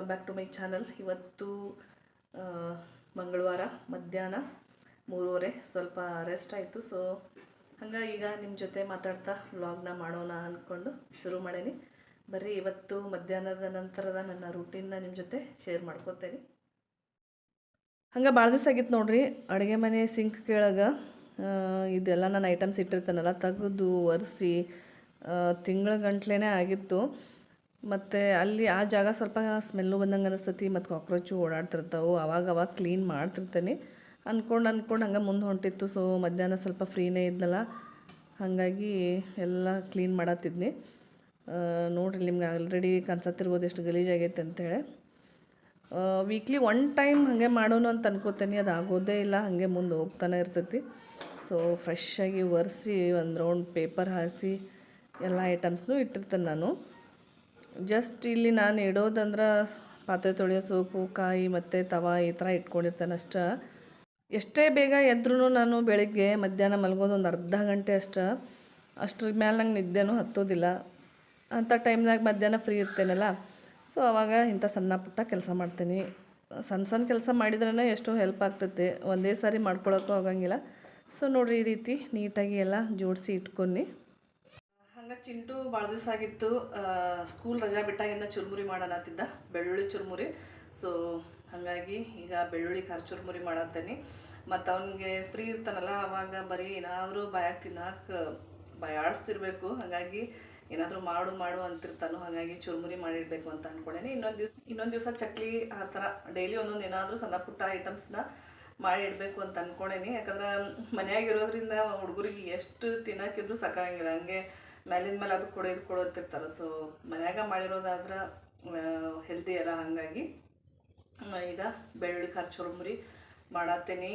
Welcome back to my channel ಇವತ್ತು ಮಂಗಳವಾರ, ಮಧ್ಯಾಹ್ನ ಮೂರುವರೆ, ಸ್ವಲ್ಪ ರೆಸ್ಟ್ ಆಯಿತು. ಸೊ ಹಂಗೆ ಈಗ ನಿಮ್ಮ ಜೊತೆ ಮಾತಾಡ್ತಾ ವ್ಲಾಗ್ನ ಮಾಡೋಣ ಅಂದ್ಕೊಂಡು ಶುರು ಮಾಡೇನಿ. ಬರೀ ಇವತ್ತು ಮಧ್ಯಾಹ್ನದ ನಂತರದ ನನ್ನ ರೂಟೀನ್ನ ನಿಮ್ಮ ಜೊತೆ ಶೇರ್ ಮಾಡ್ಕೋತೇನೆ. ಹಂಗೆ ಭಾಳ ದಿವಸ ಆಗಿತ್ತು ನೋಡ್ರಿ, ಅಡುಗೆ ಮನೆ ಸಿಂಕ್ ಕೆಳಗೆ ಇದೆಲ್ಲ ನಾನು ಐಟಮ್ಸ್ ಇಟ್ಟಿರ್ತಾನಲ್ಲ, ತೆಗೆದು ಒರೆಸಿ ತಿಂಗಳ ಗಂಟ್ಲೇ ಆಗಿತ್ತು. ಮತ್ತು ಅಲ್ಲಿ ಆ ಜಾಗ ಸ್ವಲ್ಪ ಸ್ಮೆಲ್ಲು ಬಂದಂಗೆ ಅನಿಸ್ತತಿ, ಮತ್ತು ಕಾಕ್ರೋಚು ಓಡಾಡ್ತಿರ್ತಾವೆ, ಅವಾಗ ಅವಾಗ ಕ್ಲೀನ್ ಮಾಡ್ತಿರ್ತೇನೆ. ಅಂದ್ಕೊಂಡು ಅಂದ್ಕೊಂಡು ಹಂಗೆ ಮುಂದೆ ಹೊಂಟಿತ್ತು ಸೊ ಮಧ್ಯಾಹ್ನ ಸ್ವಲ್ಪ ಫ್ರೀನೇ ಇದ್ನಲ್ಲ, ಹಾಗಾಗಿ ಎಲ್ಲ ಕ್ಲೀನ್ ಮಾಡತ್ತಿದ್ನಿ ನೋಡಿರಿ ನಿಮ್ಗೆ ಆಲ್ರೆಡಿ ಕನ್ಸತ್ತಿರ್ಬೋದು ಎಷ್ಟು ಗಲೀಜಾಗೈತೆ ಅಂತೇಳಿ ವೀಕ್ಲಿ ಒನ್ ಟೈಮ್ ಹಾಗೆ ಮಾಡೋಣ ಅಂತ ಅನ್ಕೋತೀನಿ, ಅದು ಆಗೋದೇ ಇಲ್ಲ, ಹಾಗೆ ಮುಂದೆ ಹೋಗ್ತಾನೆ ಇರ್ತೈತಿ. ಸೊ ಫ್ರೆಶ್ಶಾಗಿ ಒರೆಸಿ ಒಂದು ರೌಂಡ್ ಪೇಪರ್ ಹಾಸಿ, ಎಲ್ಲ ಐಟಮ್ಸ್ನು ಇಟ್ಟಿರ್ತೇನೆ ನಾನು. ಜಸ್ಟ್ ಇಲ್ಲಿ ನಾನು ಇಡೋದಂದ್ರೆ ಪಾತ್ರೆ ತೊಳೆಯೋ ಸೋಪು, ಕಾಯಿ ಮತ್ತು ತವಾ ಈ ಥರ ಇಟ್ಕೊಂಡಿರ್ತೇನೆ ಅಷ್ಟೇ. ಎಷ್ಟೇ ಬೇಗ ಎದ್ರೂ ನಾನು ಬೆಳಿಗ್ಗೆ ಮಧ್ಯಾಹ್ನ ಮಲಗೋದು ಒಂದು ಅರ್ಧ ಗಂಟೆ ಅಷ್ಟೇ. ಅಷ್ಟ್ರ ಮೇಲೆ ನಂಗೆ ನಿದ್ದೆನೂ ಹತ್ತೋದಿಲ್ಲ. ಅಂಥ ಟೈಮ್ನಾಗ ಮಧ್ಯಾಹ್ನ ಫ್ರೀ ಇರ್ತೇನಲ್ಲ. ಸೊ ಅವಾಗ ಇಂಥ ಸಣ್ಣ ಪುಟ್ಟ ಕೆಲಸ ಮಾಡ್ತೀನಿ. ಸಣ್ಣ ಸಣ್ಣ ಕೆಲಸ ಮಾಡಿದ್ರೇ ಎಷ್ಟೋ ಹೆಲ್ಪ್ ಆಗ್ತೈತೆ. ಒಂದೇ ಸಾರಿ ಮಾಡ್ಕೊಳಕ್ಕೂ ಆಗಂಗಿಲ್ಲ. ಸೊ ನೋಡಿರಿ ಈ ರೀತಿ ನೀಟಾಗಿ ಎಲ್ಲ ಜೋಡಿಸಿ ಇಟ್ಕೊಂಡು. ಹಂಗೆ ಚಿಂಟು ಭಾಳ ದಿವಸ ಆಗಿತ್ತು ಸ್ಕೂಲ್ ರಜಾ ಬಿಟ್ಟಾಗಿಂದ ಚುರುಮುರಿ ಮಾಡೋಣತ್ತಿದ್ದ ಬೆಳ್ಳುಳ್ಳಿ ಚುರುಮುರಿ. ಸೊ ಹಾಗಾಗಿ ಈಗ ಬೆಳ್ಳುಳ್ಳಿ, ಖಾರ ಚುರುಮುರಿ ಮಾಡತ್ತೇನೆ. ಮತ್ತು ಅವನಿಗೆ ಫ್ರೀ ಇರ್ತಾನಲ್ಲ, ಅವಾಗ ಬರೀ ಏನಾದರೂ ಬಾಯಾಗ ತಿನ್ನಕ್ಕೆ ಬಯಾಡಿಸ್ತಿರ್ಬೇಕು ಹಾಗಾಗಿ ಏನಾದರೂ ಮಾಡು ಮಾಡು ಅಂತಿರ್ತಾನೋ. ಹಾಗಾಗಿ ಚುರುಮುರಿ ಮಾಡಿಡಬೇಕು ಅಂತ ಅಂದ್ಕೊಂಡೇನೆ ಇನ್ನೊಂದು ದಿವ್ಸ, ಇನ್ನೊಂದು ದಿವಸ ಚಕ್ಲಿ ಆ ಥರ ಡೈಲಿ ಒಂದೊಂದು ಏನಾದರೂ ಸಣ್ಣ ಪುಟ್ಟ ಐಟಮ್ಸ್ನ ಮಾಡಿ ಇಡಬೇಕು ಅಂತ ಅಂದ್ಕೊಂಡೇನಿ ಯಾಕಂದ್ರೆ ಮನೆಯಾಗಿರೋದ್ರಿಂದ ಹುಡುಗರಿಗೆ ಎಷ್ಟು ತಿನ್ನೋಕ್ಕಿದ್ರು ಸಾಕಾಗಂಗಿಲ್ಲ ಹಂಗೆ ಮೇಲಿನ ಮೇಲೆ ಅದು ಕೊಡೋದು ಕೊಡೋತಿರ್ತಾರೆ ಸೊ ಮನ್ಯಾಗ ಮಾಡಿರೋದಾದ್ರೆ ಹೆಲ್ದಿ ಅಲ್ಲ ಹಾಗಾಗಿ ಈಗ ಬೆಳ್ಳುಳ್ಳಿ ಖರ್ಚು ಚುರುಮುರಿ ಮಾಡತ್ತೀನಿ.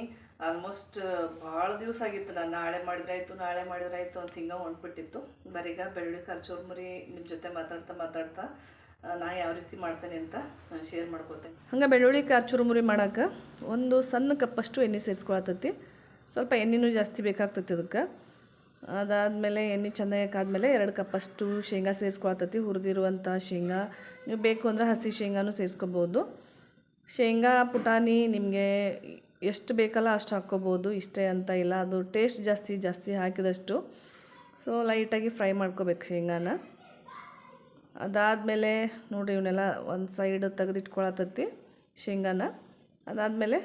ಆಲ್ಮೋಸ್ಟ್ ಭಾಳ ದಿವಸ ಆಗಿತ್ತು. ನಾನು ನಾಳೆ ಮಾಡಿದ್ರಾಯ್ತು ನಾಳೆ ಮಾಡಿದ್ರಾಯ್ತು ಅಂತ ಹಿಂಗೆ ಹೊಂಟ್ಬಿಟ್ಟಿತ್ತು. ಬರೀಗ ಬೆಳ್ಳುಳ್ಳಿ ಖರ್ಚುರುಮುರಿ ನಿಮ್ಮ ಜೊತೆ ಮಾತಾಡ್ತಾ ಮಾತಾಡ್ತಾ ನಾ ಯಾವ ರೀತಿ ಮಾಡ್ತೇನೆ ಅಂತ ಶೇರ್ ಮಾಡ್ಕೋತೇನೆ. ಹಂಗೆ ಬೆಳ್ಳುಳ್ಳಿ ಖಾರ ಚುರುಮುರಿ ಮಾಡೋಕೆ ಒಂದು ಸಣ್ಣ ಕಪ್ಪಷ್ಟು ಎಣ್ಣೆ ಸೇರಿಸ್ಕೊಳತೈತಿ ಸ್ವಲ್ಪ ಎಣ್ಣೆನೂ ಜಾಸ್ತಿ ಬೇಕಾಗ್ತೈತಿ ಅದಕ್ಕೆ. ಅದಾದಮೇಲೆ ಎಣ್ಣೆ ಚೆನ್ನಾಗಿ ಹಾಕಾದ್ಮೇಲೆ ಎರಡು ಕಪ್ಪಷ್ಟು ಶೇಂಗಾ ಸೇರಿಸ್ಕೊಳತೈತಿ ಹುರಿದಿರುವಂಥ ಶೇಂಗಾ. ನೀವು ಬೇಕು ಅಂದರೆ ಹಸಿ ಶೇಂಗಾನು ಸೇರಿಸ್ಕೋಬೋದು. ಶೇಂಗಾ ಪುಟಾಣಿ ನಿಮಗೆ ಎಷ್ಟು ಬೇಕಲ್ಲ ಅಷ್ಟು ಹಾಕ್ಕೋಬೋದು, ಇಷ್ಟೇ ಅಂತ ಇಲ್ಲ. ಅದು ಟೇಸ್ಟ್ ಜಾಸ್ತಿ ಜಾಸ್ತಿ ಹಾಕಿದಷ್ಟು. ಸೊ ಲೈಟಾಗಿ ಫ್ರೈ ಮಾಡ್ಕೋಬೇಕು ಶೇಂಗಾನ. ಅದಾದಮೇಲೆ ನೋಡಿರಿ ಇವನ್ನೆಲ್ಲ ಒಂದು ಸೈಡ್ ತೆಗೆದಿಟ್ಕೊಳತತಿ ಶೇಂಗಾನ. ಅದಾದಮೇಲೆ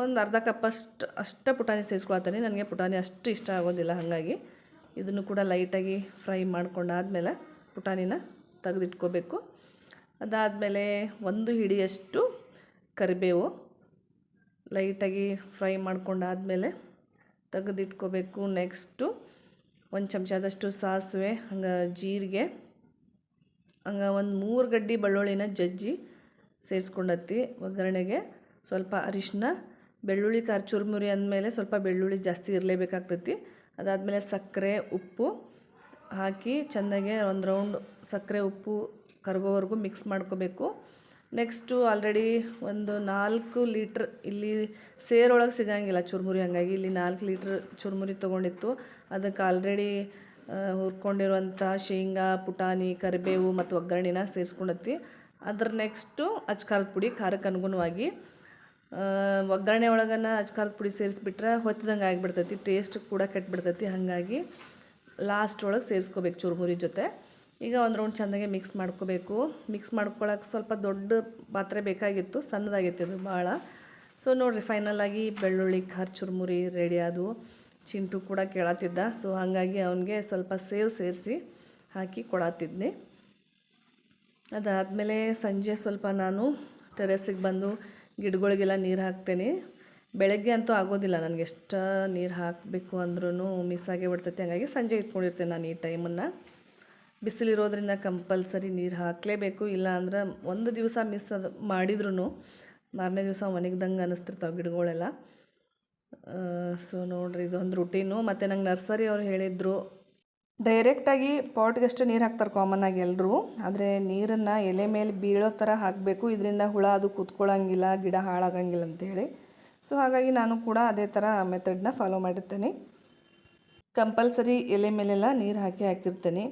ಒಂದು ಅರ್ಧ ಕಪ್ಪಷ್ಟು ಅಷ್ಟೇ ಪುಟಾಣಿ ಸೇರಿಸ್ಕೊಳ್ತೀನಿ ನನಗೆ ಪುಟಾಣಿ ಅಷ್ಟು ಇಷ್ಟ ಆಗೋದಿಲ್ಲ, ಹಾಗಾಗಿ ಇದನ್ನು ಕೂಡ ಲೈಟಾಗಿ ಫ್ರೈ ಮಾಡ್ಕೊಂಡಾದಮೇಲೆ ಪುಟಾಣಿನ ತೆಗೆದಿಟ್ಕೋಬೇಕು. ಅದಾದಮೇಲೆ ಒಂದು ಹಿಡಿಯಷ್ಟು ಕರಿಬೇವು ಲೈಟಾಗಿ ಫ್ರೈ ಮಾಡ್ಕೊಂಡಾದ್ಮೇಲೆ ತೆಗೆದಿಟ್ಕೋಬೇಕು. ನೆಕ್ಸ್ಟು ಒಂದು ಚಮಚದಷ್ಟು ಸಾಸಿವೆ, ಹಂಗೆ ಜೀರಿಗೆ, ಹಂಗೆ ಒಂದು ಮೂರು ಗಡ್ಡಿ ಬೆಳ್ಳುಳ್ಳಿನ ಜಜ್ಜಿ ಸೇರಿಸ್ಕೊಂಡತ್ತಿ ಒಗ್ಗರಣೆಗೆ ಸ್ವಲ್ಪ ಅರಿಶಿನ ಬೆಳ್ಳುಳ್ಳಿ ಖಾರ ಚುರುಮುರಿ ಅಂದಮೇಲೆ ಸ್ವಲ್ಪ ಬೆಳ್ಳುಳ್ಳಿ ಜಾಸ್ತಿ ಇರಲೇಬೇಕಾಗ್ತೈತಿ. ಅದಾದಮೇಲೆ ಸಕ್ಕರೆ, ಉಪ್ಪು ಹಾಕಿ ಚೆನ್ನಾಗೆ ಒಂದು ರೌಂಡ್ ಸಕ್ಕರೆ, ಉಪ್ಪು ಕರಗೋವರೆಗೂ ಮಿಕ್ಸ್ ಮಾಡ್ಕೋಬೇಕು. ನೆಕ್ಸ್ಟು ಆಲ್ರೆಡಿ ಒಂದು ನಾಲ್ಕು ಲೀಟ್ರ್ ಇಲ್ಲಿ ಸೇರೊಳಗೆ ಸಿಗಂಗಿಲ್ಲ ಚುರುಮುರಿ ಹಾಗಾಗಿ ಇಲ್ಲಿ ನಾಲ್ಕು ಲೀಟ್ರ್ ಚುರುಮುರಿ ತೊಗೊಂಡಿತ್ತು. ಅದಕ್ಕೆ ಆಲ್ರೆಡಿ ಹುರ್ಕೊಂಡಿರುವಂಥ ಶೇಂಗಾ, ಪುಟಾಣಿ, ಕರಿಬೇವು ಮತ್ತು ಒಗ್ಗರಣೆನ ಸೇರಿಸ್ಕೊಂಡತ್ತಿ. ಅದ್ರ ನೆಕ್ಸ್ಟು ಅಚ್ಕಾರದ ಪುಡಿ ಖಾರಕ್ಕೆ ಅನುಗುಣವಾಗಿ ಒಗ್ಗರಣೆ ಒಳಗನ ಅಜ್ಕಾರದ ಪುಡಿ ಸೇರಿಸ್ಬಿಟ್ರೆ ಹೊತ್ತಿದಂಗೆ ಆಗಿಬಿಡ್ತೈತಿ ಟೇಸ್ಟ್ ಕೂಡ ಕೆಟ್ಟುಬಿಡ್ತೈತಿ ಹಾಗಾಗಿ ಲಾಸ್ಟ್ ಒಳಗೆ ಸೇರಿಸ್ಕೋಬೇಕು ಚುರುಮುರಿ ಜೊತೆ. ಈಗ ಒಂದು ರೌಂಡ್ ಚೆಂದಾಗೆ ಮಿಕ್ಸ್ ಮಾಡ್ಕೋಬೇಕು. ಮಿಕ್ಸ್ ಮಾಡ್ಕೊಳಕ್ಕೆ ಸ್ವಲ್ಪ ದೊಡ್ಡ ಪಾತ್ರೆ ಬೇಕಾಗಿತ್ತು, ಸಣ್ಣದಾಗಿತ್ತು ಅದು ಭಾಳ ಸೊ ನೋಡಿರಿ ಫೈನಲಾಗಿ ಬೆಳ್ಳುಳ್ಳಿ, ಖಾರ ಚುರುಮುರಿ ರೆಡಿ ಆದವು. ಚಿಂಟು ಕೂಡ ಕೇಳತ್ತಿದ್ದ ಸೊ ಹಾಗಾಗಿ ಅವನಿಗೆ ಸ್ವಲ್ಪ ಸೇವ್ ಸೇರಿಸಿ ಹಾಕಿ ಕೊಡತ್ತಿದ್ದೆ ಅದಾದಮೇಲೆ ಸಂಜೆ ಸ್ವಲ್ಪ ನಾನು ಟೆರೆಸಿಗೆ ಬಂದು ಗಿಡಗಳಿಗೆಲ್ಲ ನೀರು ಹಾಕ್ತೇನೆ. ಬೆಳಗ್ಗೆ ಅಂತೂ ಆಗೋದಿಲ್ಲ. ನನಗೆ ಎಷ್ಟು ನೀರು ಹಾಕಬೇಕು ಅಂದ್ರೂ ಮಿಸ್ ಆಗೇ ಬಿಡ್ತೈತೆ. ಹಾಗಾಗಿ ಸಂಜೆ ಇಟ್ಕೊಂಡಿರ್ತೇನೆ ನಾನು ಈ ಟೈಮನ್ನು ಬಿಸಿಲಿರೋದ್ರಿಂದ ಕಂಪಲ್ಸರಿ ನೀರು ಹಾಕಲೇಬೇಕು. ಇಲ್ಲ ಅಂದ್ರೆ ಒಂದು ದಿವಸ ಮಿಸ್ ಅದು ಮಾಡಿದ್ರೂ ಮಾರನೇ ದಿವಸ ಒಣಗಿದಂಗೆ ಅನ್ನಿಸ್ತಿರ್ತಾವೆ ಗಿಡಗಳೆಲ್ಲ. ಸೊ ನೋಡ್ರಿ ಇದೊಂದು ರುಟೀನು ಮತ್ತು ನಂಗೆ ನರ್ಸರಿ ಅವ್ರು ಹೇಳಿದರು ಡೈರೆಕ್ಟಾಗಿ ಪಾಟ್ಗಷ್ಟು ನೀರು ಹಾಕ್ತಾರೆ ಕಾಮನ್ ಆಗಿ ಎಲ್ಲರೂ ಆದರೆ ನೀರನ್ನು ಎಲೆ ಮೇಲೆ ಬೀಳೋ ಥರ ಹಾಕಬೇಕು. ಇದರಿಂದ ಹುಳ ಅದು ಕೂತ್ಕೊಳ್ಳೋಂಗಿಲ್ಲ ಗಿಡ ಹಾಳಾಗಂಗಿಲ್ಲ ಅಂತೇಳಿ. ಸೊ ಹಾಗಾಗಿ ನಾನು ಕೂಡ ಅದೇ ಥರ ಮೆಥಡ್ನ ಫಾಲೋ ಮಾಡಿರ್ತೇನೆ. ಕಂಪಲ್ಸರಿ ಎಲೆ ಮೇಲೆಲ್ಲ ನೀರು ಹಾಕಿ ಹಾಕಿರ್ತೇನೆ.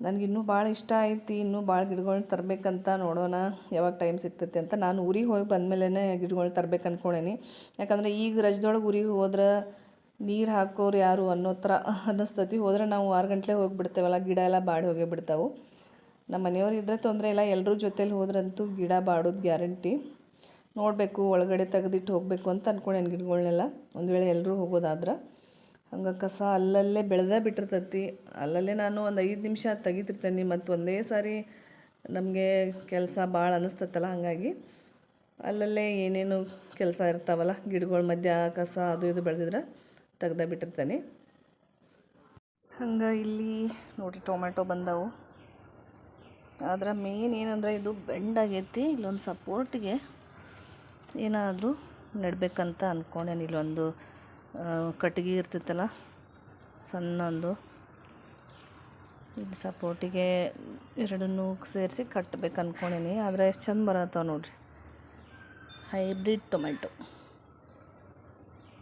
ನನಗಿನ್ನೂ ಭಾಳ ಇಷ್ಟ ಐತಿ ಇನ್ನೂ ಭಾಳ ಗಿಡಗಳ್ನ ತರಬೇಕಂತ ನೋಡೋಣ. ಯಾವಾಗ ಟೈಮ್ ಸಿಗ್ತೈತೆ ಅಂತ. ನಾನು ಊರಿಗೆ ಹೋಗಿ ಬಂದಮೇಲೆ ಗಿಡಗಳ್ನ ತರ್ಬೇಕು ಅಂದ್ಕೊಂಡೇನಿ ಯಾಕಂದರೆ ಈಗ ರಜದೊಳಗೆ ಊರಿಗೆ ಹೋದ್ರೆ ನೀರು ಹಾಕೋರು ಯಾರು ಅನ್ನೋ ಥರ ಅನ್ನಿಸ್ತತಿ ಹೋದರೆ ನಾವು ಆರು ಗಂಟಲೆ ಹೋಗಿಬಿಡ್ತೇವಲ್ಲ, ಗಿಡ ಎಲ್ಲ ಬಾಡಿ ಹೋಗೇ ಬಿಡ್ತಾವೆ. ನಮ್ಮ ಮನೆಯವ್ರು ಇದ್ದರೆ ತೊಂದರೆ ಇಲ್ಲ ಎಲ್ಲರೂ ಜೊತೇಲಿ ಹೋದ್ರಂತೂ ಗಿಡ ಬಾಡೋದು ಗ್ಯಾರಂಟಿ. ನೋಡಬೇಕು, ಒಳಗಡೆ ತೆಗೆದಿಟ್ಟು ಹೋಗಬೇಕು ಅಂತ ಅಂದ್ಕೊಂಡೇನು ಗಿಡಗಳನ್ನೆಲ್ಲ ಒಂದು ವೇಳೆ ಎಲ್ಲರೂ ಹೋಗೋದಾದ್ರೆ. ಹಂಗೆ ಕಸ ಅಲ್ಲಲ್ಲೇ ಬೆಳೆದೇ ಬಿಟ್ಟಿರ್ತತಿ. ಅಲ್ಲಲ್ಲೇ ನಾನು ಒಂದು ಐದು ನಿಮಿಷ ತೆಗಿತಿರ್ತೇನೆ, ಮತ್ತು ಒಂದೇ ಸಾರಿ ನಮಗೆ ಕೆಲಸ ಭಾಳ ಅನ್ನಿಸ್ತತ್ತಲ್ಲ ಹಾಗಾಗಿ. ಅಲ್ಲಲ್ಲೇ ಏನೇನು ಕೆಲಸ ಇರ್ತಾವಲ್ಲ, ಗಿಡಗಳ ಮಧ್ಯ ಕಸ ಅದು ಇದು ಬೆಳೆದಿದ್ರೆ. ತೆಗ್ದೇ ಬಿಟ್ಟಿರ್ತೇನೆ ಹಂಗೆ ಇಲ್ಲಿ ನೋಡಿ ಟೊಮೆಟೊ ಬಂದವು. ಆದ್ರೆ ಮೇನ್ ಏನಂದ್ರೆ ಇದು ಬೆಂಡಾಗೈತಿ ಇಲ್ಲೊಂದು ಸಪೋರ್ಟಿಗೆ ಏನಾದರೂ ನೆಡಬೇಕಂತ ಅಂದ್ಕೊಂಡೇನಿ ಇಲ್ಲೊಂದು ಕಟ್ಟಿಗೆ ಇರ್ತಿತ್ತಲ್ಲ ಸಣ್ಣ ಒಂದು ಇಲ್ಲಿ ಸಪೋರ್ಟಿಗೆ ಎರಡನ್ನೂ ಸೇರಿಸಿ ಕಟ್ಟಬೇಕು ಅಂದ್ಕೊಂಡೇನಿ ಆದರೆ ಎಷ್ಟು ಚಂದ ಬರತ್ತಾವ ನೋಡಿರಿ. ಹೈಬ್ರಿಡ್ ಟೊಮೆಟೊ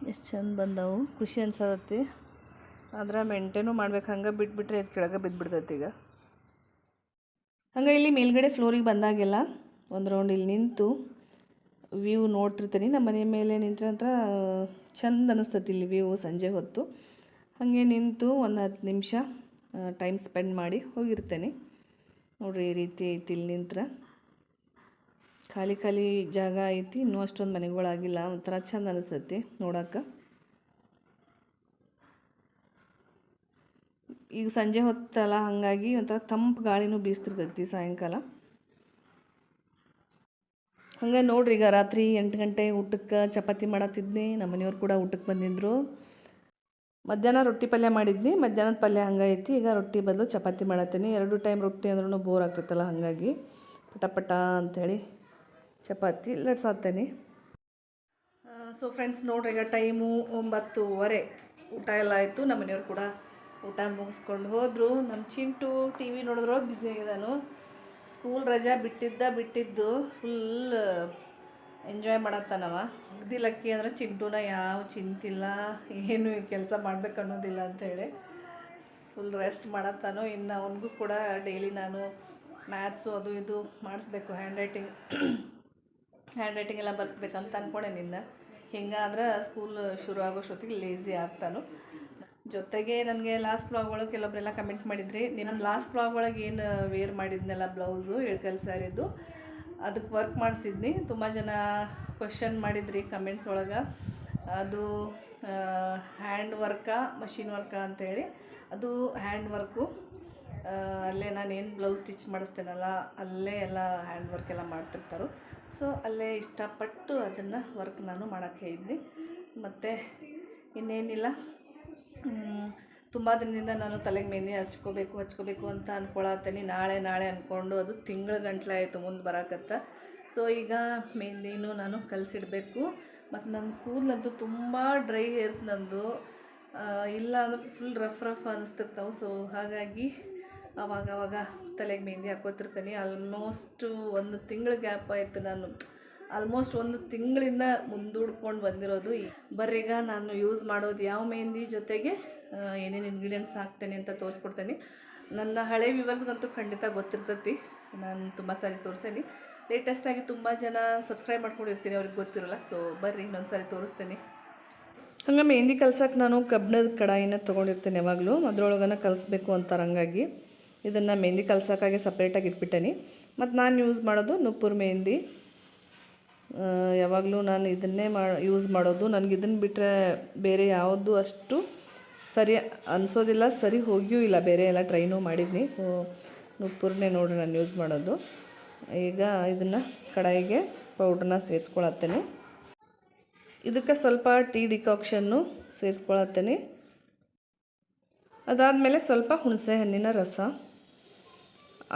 ಎಷ್ಟು ಚಂದ ಬಂದವು. ಖುಷಿ ಅನ್ಸತ್ತಿ. ಆದ್ರೆ ಮೇಂಟೇನು ಮಾಡ್ಬೇಕು, ಹಂಗೆ ಬಿಟ್ಬಿಟ್ರೆ ಇದು ಕೆಳಗೆ ಬಿದ್ದುಬಿಡ್ತೈತಿ ಈಗ. ಹಂಗೆ ಇಲ್ಲಿ ಮೇಲ್ಗಡೆ ಫ್ಲೋರಿಗೆ ಬಂದಾಗೆಲ್ಲ ಒಂದು ರೌಂಡ್ ಇಲ್ಲಿ ನಿಂತು ವ್ಯೂ ನೋಡ್ತಿರ್ತೀನಿ. ನಮ್ಮ ಮನೆ ಮೇಲೆ ನಿಂತ್ರ ನಂತರ ಚಂದ ಅನ್ನಿಸ್ತೈತಿ ಇಲ್ಲಿ ವ್ಯೂ ಸಂಜೆ ಹೊತ್ತು. ಹಾಗೆ ನಿಂತು ಒಂದು ಹತ್ತು ನಿಮಿಷ ಟೈಮ್ ಸ್ಪೆಂಡ್ ಮಾಡಿ ಹೋಗಿರ್ತೇನೆ. ನೋಡ್ರಿ ಈ ರೀತಿ ಐತಿ ಇಲ್ಲಿ ನಿಂತ್ರೆ. ಖಾಲಿ ಖಾಲಿ ಜಾಗ ಐತಿ, ಇನ್ನೂ ಅಷ್ಟೊಂದು ಮನೆಗಳಾಗಿಲ್ಲ ಒಂಥರ ಚಂದ ಅನಿಸ್ತೈತಿ ನೋಡಕ್ಕೆ ಈಗ ಸಂಜೆ ಹೊತ್ತಲ್ಲ, ಹಾಗಾಗಿ ಒಂಥರ ತಂಪು ಗಾಳಿನೂ ಬೀಸ್ತಿರ್ತೈತಿ ಸಾಯಂಕಾಲ. ಹಂಗೆ ನೋಡ್ರಿ ಈಗ ರಾತ್ರಿ ಎಂಟು ಗಂಟೆ ಊಟಕ್ಕೆ ಚಪಾತಿ ಮಾಡತ್ತಿದ್ನಿ, ನಮ್ಮ ಮನೆಯವ್ರು ಕೂಡ ಊಟಕ್ಕೆ ಬಂದಿದ್ದರು ಮಧ್ಯಾಹ್ನ ರೊಟ್ಟಿ ಪಲ್ಯ ಮಾಡಿದ್ನಿ, ಮಧ್ಯಾಹ್ನದ ಪಲ್ಯ ಹಂಗೆ ಐತಿ, ಈಗ ರೊಟ್ಟಿ ಬದಲು ಚಪಾತಿ ಮಾಡತ್ತೀನಿ. ಎರಡು ಟೈಮ್ ರೊಟ್ಟಿ ಅಂದ್ರೂ ಬೋರ್ ಆಗ್ತೈತಲ್ಲ ಹಾಗಾಗಿ. ಪಟ ಪಟ ಅಂಥೇಳಿ ಚಪಾತಿ ಲಟ್ಸಾತ್ತೇನೆ ಸೊ ಫ್ರೆಂಡ್ಸ್ ನೋಡ್ರಿ, ಈಗ ಟೈಮು ಒಂಬತ್ತುವರೆ. ಊಟ ಎಲ್ಲ ಆಯಿತು, ನಮ್ಮ ಮನೆಯವ್ರು ಕೂಡ ಊಟ ಮುಗಿಸ್ಕೊಂಡು ಹೋದರು. ನಮ್ಮ ಚಿಂಟು ಟಿ ವಿ ನೋಡಿದ್ರು ಬ್ಯುಸಿ ಆಗಿದ್ದಾನು. ಸ್ಕೂಲ್ ರಜಾ ಬಿಟ್ಟಿದ್ದ, ಬಿಟ್ಟಿದ್ದು ಫುಲ್ ಎಂಜಾಯ್ ಮಾಡತ್ತಾನವ. ಅಗ್ದಿ ಲಕ್ಕಿ ಅಂದ್ರೆ ಚಿಂಟುನ ಯಾವ ಚಿಂತಿಲ್ಲ, ಏನು ಕೆಲಸ ಮಾಡ್ಬೇಕು ಅನ್ನೋದಿಲ್ಲ ಅಂಥೇಳಿ ಫುಲ್ ರೆಸ್ಟ್ ಮಾಡತ್ತಾನೋ. ಇನ್ನು ಅವನಿಗೂ ಕೂಡ ಡೈಲಿ ನಾನು ಮ್ಯಾಥ್ಸು ಅದು ಇದು ಮಾಡಿಸ್ಬೇಕು ಹ್ಯಾಂಡ್ ರೈಟಿಂಗ್ ಹ್ಯಾಂಡ್ ರೈಟಿಂಗ್ ಎಲ್ಲ ಬರ್ಸ್ಬೇಕಂತ ಅಂದ್ಕೊಂಡೆ ನಿನ್ನ. ಹಿಂಗಾದ್ರೆ ಸ್ಕೂಲ್ ಶುರು ಆಗೋಷ್ಟೊತ್ತಿಗೆ ಲೇಝಿ ಆಗ್ತಾನು. ಜೊತೆಗೆ ನನಗೆ ಲಾಸ್ಟ್ ವ್ಲಾಗ್ ಒಳಗೆ ಕೆಲವೊಬ್ಬರೆಲ್ಲ ಕಮೆಂಟ್ ಮಾಡಿದ್ರಿ ನಿಮ್ಮ ಲಾಸ್ಟ್ ವ್ಲಾಗ್ ಒಳಗೆ ಏನು ವೇರ್ ಮಾಡಿದ್ನೆಲ್ಲ ಬ್ಲೌಸು ಇಳ್ಕಲ್ ಸ್ಯಾರಿದ್ದು ಅದಕ್ಕೆ ವರ್ಕ್ ಮಾಡಿಸಿದ್ನಿ. ತುಂಬ ಜನ ಕ್ವಶನ್ ಮಾಡಿದ್ರಿ ಕಮೆಂಟ್ಸ್ ಒಳಗೆ. ಅದು ಹ್ಯಾಂಡ್ ವರ್ಕಾ ಮಷಿನ್ ವರ್ಕ ಅಂತೇಳಿ. ಅದು ಹ್ಯಾಂಡ್ ವರ್ಕು ಅಲ್ಲೇ ನಾನು ಏನು ಬ್ಲೌಸ್ ಸ್ಟಿಚ್ ಮಾಡಿಸ್ತೇನಲ್ಲ, ಅಲ್ಲೇ ಎಲ್ಲ ಹ್ಯಾಂಡ್ ವರ್ಕ್ ಎಲ್ಲ ಮಾಡ್ತಿರ್ತಾರೆ. ಸೊ ಅಲ್ಲೇ ಇಷ್ಟಪಟ್ಟು ಅದನ್ನು ವರ್ಕ್ ನಾನು ಮಾಡೋಕ್ಕೆ ಹೇಳಿದ್ನಿ ಮತ್ತು ಇನ್ನೇನಿಲ್ಲ. ತುಂಬ ದಿನದಿಂದ ನಾನು ತಲೆಗೆ ಮೆಹಂದಿ ಹಚ್ಕೋಬೇಕು ಹಚ್ಕೋಬೇಕು ಅಂತ ಅಂದ್ಕೊಳತ್ತೀನಿ ನಾಳೆ ನಾಳೆ ಅಂದ್ಕೊಂಡು ಅದು ತಿಂಗಳ ಗಂಟ್ಲೆ ಆಯಿತು ಮುಂದೆ ಬರೋಕತ್ತ. ಸೊ ಈಗ ಮೆಹಂದಿನೂ ನಾನು ಕಲಸಿಡಬೇಕು. ಮತ್ತು ನನ್ನ ಕೂದಲಂತೂ ತುಂಬ ಡ್ರೈ ಹೇರ್ಸ್ ನಂದು. ಇಲ್ಲ ಅಂದ್ರೆ ಫುಲ್ ರಫ್ ರಫ್ ಅನ್ನಿಸ್ತಿರ್ತಾವೆ ಸೊ ಹಾಗಾಗಿ ಅವಾಗ ಅವಾಗ ತಲೆಗೆ ಮೆಹಂದಿ ಹಾಕೋತಿರ್ತೀನಿ. ಆಲ್ಮೋಸ್ಟು ಒಂದು ತಿಂಗಳ ಗ್ಯಾಪ್ ಆಯಿತು ನಾನು. ಆಲ್ಮೋಸ್ಟ್ ಒಂದು ತಿಂಗಳಿಂದ ಮುಂದೂಡ್ಕೊಂಡು ಬಂದಿರೋದು ಬರೀಗ ನಾನು ಯೂಸ್ ಮಾಡೋದು ಯಾವ ಮೆಹಂದಿ ಜೊತೆಗೆ ಏನೇನು ಇಂಗ್ರೀಡಿಯೆಂಟ್ಸ್ ಹಾಕ್ತೇನೆ ಅಂತ ತೋರಿಸ್ಕೊಡ್ತೇನೆ. ನನ್ನ ಹಳೆ ವಿವರ್ಸ್ಗಂತೂ ಖಂಡಿತ ಗೊತ್ತಿರ್ತೈತಿ. ನಾನು ತುಂಬ ಸಾರಿ ತೋರಿಸೇನಿ. ಲೇಟೆಸ್ಟಾಗಿ ತುಂಬ ಜನ ಸಬ್ಸ್ಕ್ರೈಬ್ ಮಾಡ್ಕೊಂಡಿರ್ತೀನಿ ಅವ್ರಿಗೆ ಗೊತ್ತಿರೋಲ್ಲ. ಸೊ ಬರ್ರಿ ಇನ್ನೊಂದು ಸಾರಿ ತೋರಿಸ್ತೇನೆ. ಹಂಗೆ ಮೆಹಂದಿ ಕಲ್ಸಕ್ಕೆ ನಾನು ಕಬ್ಬಿಣದ ಕಡಾಯಿನ ತೊಗೊಂಡಿರ್ತೇನೆ ಯಾವಾಗಲೂ. ಅದರೊಳಗನ ಕಲಿಸ್ಬೇಕು ಅಂತಾರೆ ಹಂಗಾಗಿ. ಇದನ್ನು ಮೆಹಂದಿ ಕಲ್ಸೋಕ್ಕಾಗಿ ಸಪ್ರೇಟಾಗಿ ಇಟ್ಬಿಟ್ಟೇನಿ. ಮತ್ತು ನಾನು ಯೂಸ್ ಮಾಡೋದು ನುಪ್ಪುರ್ ಮೆಹಂದಿ ಯಾವಾಗಲೂ ನಾನು ಇದನ್ನೇ ಮಾ ಯೂಸ್ ಮಾಡೋದು. ನನಗೆ ಇದನ್ನು ಬಿಟ್ಟರೆ ಬೇರೆ ಯಾವುದು ಅಷ್ಟು ಸರಿ ಅನಿಸೋದಿಲ್ಲ, ಸರಿ ಹೋಗಿಯೂ ಇಲ್ಲ. ಬೇರೆ ಎಲ್ಲ ಟ್ರೈನೂ ಮಾಡಿದ್ನಿ. ಸೊ ನುಪ್ಪುರ್ನೇ ನೋಡಿ ನಾನು ಯೂಸ್ ಮಾಡೋದು. ಈಗ ಇದನ್ನು ಕಡಾಯಿಗೆ ಪೌಡ್ರನ್ನ ಸೇರಿಸ್ಕೊಳತ್ತೇನೆ. ಇದಕ್ಕೆ ಸ್ವಲ್ಪ ಟೀ ಡಿಕಾಕ್ಷನ್ನು ಸೇರಿಸ್ಕೊಳತ್ತೇನೆ. ಅದಾದಮೇಲೆ ಸ್ವಲ್ಪ ಹುಣಸೆ ಹಣ್ಣಿನ ರಸ.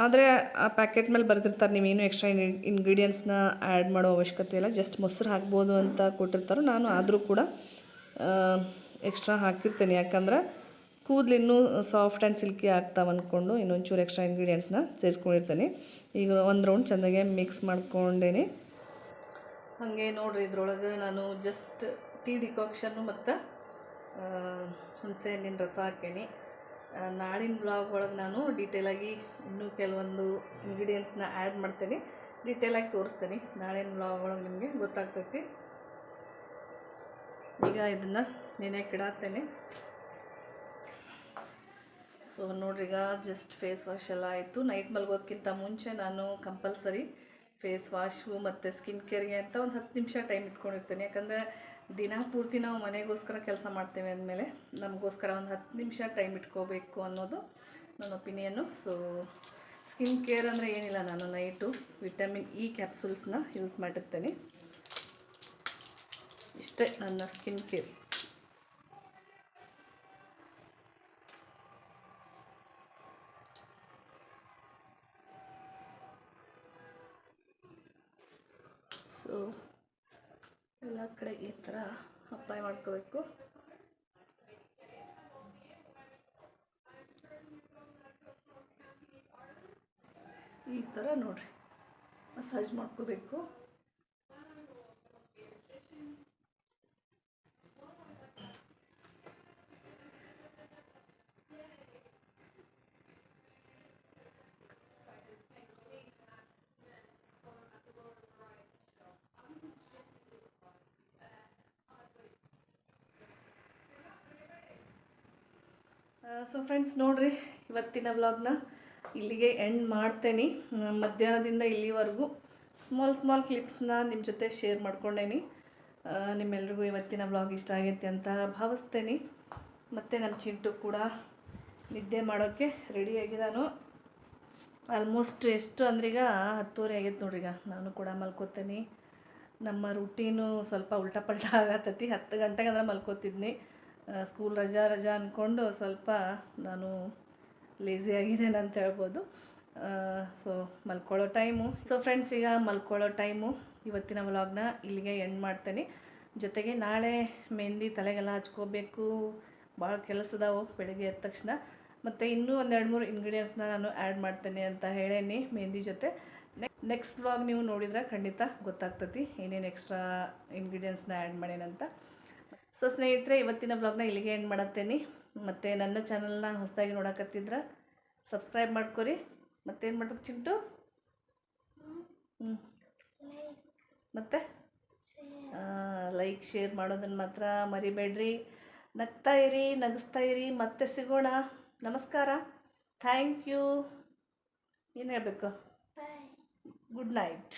ಆದರೆ ಆ ಪ್ಯಾಕೆಟ್ ಮೇಲೆ ಬರೆದಿರ್ತಾರೆ ನೀವೇನು ಎಕ್ಸ್ಟ್ರಾ ಇಂಗ್ರೀಡಿಯೆಂಟ್ಸ್ನ ಆ್ಯಡ್ ಮಾಡೋ ಅವಶ್ಯಕತೆ ಇಲ್ಲ ಜಸ್ಟ್ ಮೊಸರು ಹಾಕ್ಬೋದು ಅಂತ ಕೊಟ್ಟಿರ್ತಾರೋ, ನಾನು ಆದರೂ ಕೂಡ ಎಕ್ಸ್ಟ್ರಾ ಹಾಕಿರ್ತೇನೆ. ಯಾಕಂದ್ರೆ ಕೂದಲು ಇನ್ನೂ ಸಾಫ್ಟ್ ಆ್ಯಂಡ್ ಸಿಲ್ಕಿ ಆಗ್ತಾವೆ ಅಂದ್ಕೊಂಡು ಇನ್ನೊಂಚೂರು ಎಕ್ಸ್ಟ್ರಾ ಇಂಗ್ರೀಡಿಯೆಂಟ್ಸ್ನ ಸೇರಿಸ್ಕೊಂಡಿರ್ತೇನೆ. ಈಗ ಒಂದು ರೌಂಡ್ ಚೆನ್ನಾಗೆ ಮಿಕ್ಸ್ ಮಾಡ್ಕೊಂಡೇನೆ. ಹಾಗೆ ನೋಡಿರಿ ಇದ್ರೊಳಗೆ ನಾನು ಜಸ್ಟ್ ಟೀ ಡಿಕಾಕ್ಷನ್ನು ಮತ್ತು ಹುಣಸೆ ಹಣ್ಣಿನ ರಸ ಹಾಕೇನಿ. ನಾಳಿನ ಬ್ಲಾಗ್ ಒಳಗೆ ನಾನು ಡೀಟೇಲಾಗಿ ಇನ್ನೂ ಕೆಲವೊಂದು ಇಂಗ್ರೀಡಿಯೆಂಟ್ಸ್ನ ಆ್ಯಡ್ ಮಾಡ್ತೀನಿ. ಡೀಟೇಲಾಗಿ ತೋರಿಸ್ತೀನಿ. ನಾಳಿನ ಬ್ಲಾಗ್ ಒಳಗೆ ನಿಮಗೆ ಗೊತ್ತಾಗ್ತೈತಿ. ಈಗ ಇದನ್ನು ನೆನೆ ಇಡತ್ತೇನೆ ಸೊ ನೋಡ್ರಿ, ಈಗ ಜಸ್ಟ್ ಫೇಸ್ ವಾಶ್ ಎಲ್ಲ ಆಯಿತು. ನೈಟ್ ಮಲ್ಗೋದಕ್ಕಿಂತ ಮುಂಚೆ ನಾನು ಕಂಪಲ್ಸರಿ ಫೇಸ್ ವಾಶು ಮತ್ತು ಸ್ಕಿನ್ ಕೇರ್ಗೆ ಅಂತ ಒಂದು ಹತ್ತು ನಿಮಿಷ ಟೈಮ್ ಇಟ್ಕೊಂಡಿರ್ತೀನಿ. ಯಾಕಂದರೆ ದಿನ ಪೂರ್ತಿ ನಾವು ಮನೆಗೋಸ್ಕರ ಕೆಲಸ ಮಾಡ್ತೇವೆ ಅಂದಮೇಲೆ ನಮಗೋಸ್ಕರ ಒಂದು ಹತ್ತು ನಿಮಿಷ ಟೈಮ್ ಇಟ್ಕೋಬೇಕು ಅನ್ನೋದು ನನ್ನ ಒಪಿನಿಯನ್ನು ಸೊ ಸ್ಕಿನ್ ಕೇರ್ ಅಂದರೆ ಏನಿಲ್ಲ, ನಾನು ನೈಟು ವಿಟಮಿನ್ ಇ ಕ್ಯಾಪ್ಸೂಲ್ಸ್ನ ಯೂಸ್ ಮಾಡಿರ್ತೇನೆ. ಇಷ್ಟೇ ನನ್ನ ಸ್ಕಿನ್ ಕೇರ್ ಸೊ ಎಲ್ಲ ಕಡೆ ಈ ಥರ ಅಪ್ಲೈ ಮಾಡ್ಕೋಬೇಕು. ಈ ಥರ ನೋಡ್ರಿ. ಮಸಾಜ್ ಮಾಡ್ಕೋಬೇಕು. ಸೊ ಫ್ರೆಂಡ್ಸ್ ನೋಡ್ರಿ ಇವತ್ತಿನ ವ್ಲಾಗ್ನ ಇಲ್ಲಿಗೆ ಎಂಡ್ ಮಾಡ್ತೇನೆ. ಮಧ್ಯಾಹ್ನದಿಂದ ಇಲ್ಲಿವರೆಗೂ ಸ್ಮಾಲ್ ಸ್ಮಾಲ್ ಕ್ಲಿಪ್ಸ್ನ ನಿಮ್ಮ ಜೊತೆ ಶೇರ್ ಮಾಡ್ಕೊಂಡೇನಿ. ನಿಮ್ಮೆಲ್ರಿಗೂ ಇವತ್ತಿನ ವ್ಲಾಗ್ ಇಷ್ಟ ಆಗೈತೆ ಅಂತ ಭಾವಿಸ್ತೇನೆ. ಮತ್ತು ನಮ್ಮ ಚಿಂಟು ಕೂಡ ನಿದ್ದೆ ಮಾಡೋಕ್ಕೆ ರೆಡಿ ಆಗಿದ್ದಾನು ಆಲ್ಮೋಸ್ಟ್ ಎಷ್ಟು ಅಂದ್ರೆ ಈಗ ಹತ್ತುವರೆ ಆಗೈತೆ ಈಗ. ನಾನು ಕೂಡ ಮಲ್ಕೋತೇನೆ. ನಮ್ಮ ರುಟೀನು ಸ್ವಲ್ಪ ಉಲ್ಟಾ ಪಲ್ಟಾ ಆಗತ್ತತಿ ಹತ್ತು ಗಂಟೆಗೆ ಅಂದ್ರೆ ಮಲ್ಕೋತಿದ್ನಿ. ಸ್ಕೂಲ್ ರಜಾ ರಜಾ ಅಂದ್ಕೊಂಡು ಸ್ವಲ್ಪ ನಾನು ಲೇಸಿ ಆಗಿದ್ದೇನೆ ಅಂತ ಹೇಳ್ಬೋದು. ಸೊ ಮಲ್ಕೊಳ್ಳೋ ಟೈಮು ಸೊ ಫ್ರೆಂಡ್ಸ್ ಈಗ ಮಲ್ಕೊಳ್ಳೋ ಟೈಮು ಇವತ್ತಿನ ವ್ಲಾಗ್ನ ಇಲ್ಲಿಗೆ ಎಂಡ್ ಮಾಡ್ತೇನೆ. ಜೊತೆಗೆ ನಾಳೆ ಮೆಹಂದಿ ತಲೆಗೆಲ್ಲ ಹಚ್ಕೋಬೇಕು. ಭಾಳ ಕೆಲಸ ಅದಾವು ಬೆಳಗ್ಗೆ ಎದ್ದ ತಕ್ಷಣ. ಮತ್ತು ಇನ್ನೂ ಒಂದೆರಡು ಮೂರು ಇಂಗ್ರೀಡಿಯೆಂಟ್ಸ್ನ ನಾನು ಆ್ಯಡ್ ಮಾಡ್ತೇನೆ ಅಂತ ಹೇಳೇನಿ ಮೆಹಂದಿ ಜೊತೆ. ನೆಕ್ಸ್ಟ್ ವ್ಲಾಗ್ ನೀವು ನೋಡಿದ್ರೆ ಖಂಡಿತ ಗೊತ್ತಾಗ್ತತಿ ಏನೇನು ಎಕ್ಸ್ಟ್ರಾ ಇಂಗ್ರೀಡಿಯೆಂಟ್ಸ್ನ ಆ್ಯಡ್ ಮಾಡೇನಂತ. ಸೊ ಸ್ನೇಹಿತರೆ ಇವತ್ತಿನ ಬ್ಲಾಗ್ನ ಇಲ್ಲಿಗೆ ಎಂಡ್ ಮಾಡತ್ತೇನೆ. ಮತ್ತು ನನ್ನ ಚಾನಲ್ನ ಹೊಸದಾಗಿ ನೋಡಕತ್ತಿದ್ರೆ ಸಬ್ಸ್ಕ್ರೈಬ್ ಮಾಡ್ಕೊರಿ. ಮತ್ತೇನು ಮಾಡ್ಬೇಕು ಚಿಂಟು? ಹ್ಞೂ ಮತ್ತು? ಲೈಕ್ ಶೇರ್ ಮಾಡೋದನ್ನು ಮಾತ್ರ ಮರಿಬೇಡ್ರಿ. ನಗ್ತಾ ಇರಿ ನಗಿಸ್ತಾ ಇರಿ. ಮತ್ತೆ ಸಿಗೋಣ. ನಮಸ್ಕಾರ. ಥ್ಯಾಂಕ್ ಯು ಏನು ಹೇಳಬೇಕು? Good night